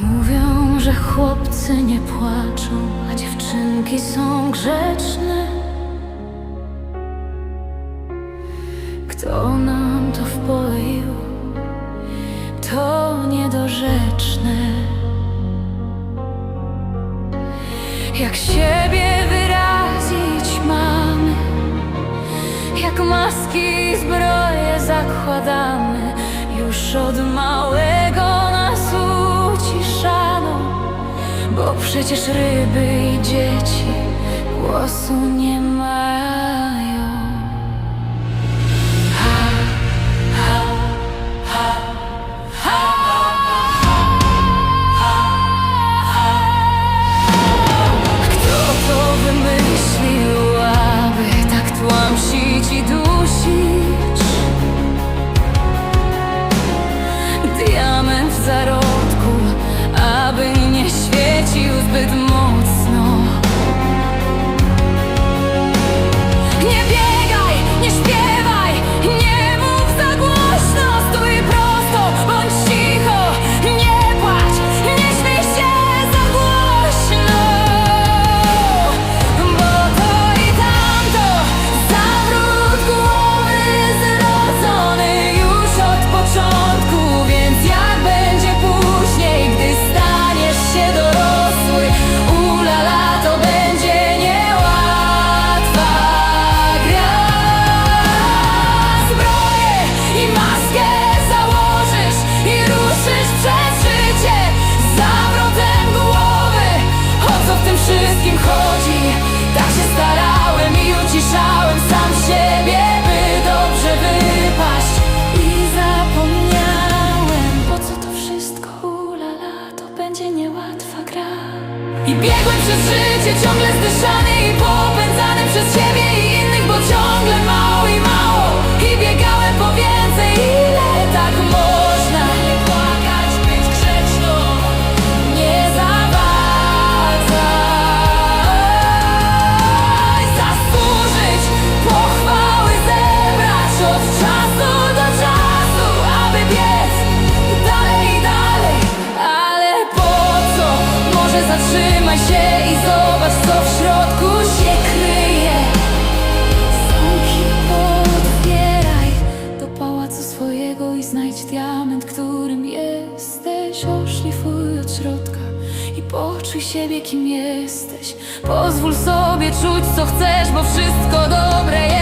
Mówią, że chłopcy nie płaczą, a dziewczynki są grzeczne. Kto nam to wpoił? To niedorzeczne. Jak się zbroje zakładamy, już od małego nas uciszano, bo przecież ryby i dzieci głosu nie mają. I biegłem przez życie ciągle zdyszany i popędzany przez siebie i innych, bo ciągle mało i mało. I biegałem po więcej, ile tak można. Nie płakać, być grzeczną, nie zawadzaj Zasłużyć, pochwały zebrać od czasu Zatrzymaj się i zobacz co w środku się kryje. Zamki otwieraj do pałacu swojego i znajdź diament, którym jesteś. Oszlifuj od środka i poczuj siebie kim jesteś. Pozwól sobie czuć co chcesz, bo wszystko dobre jest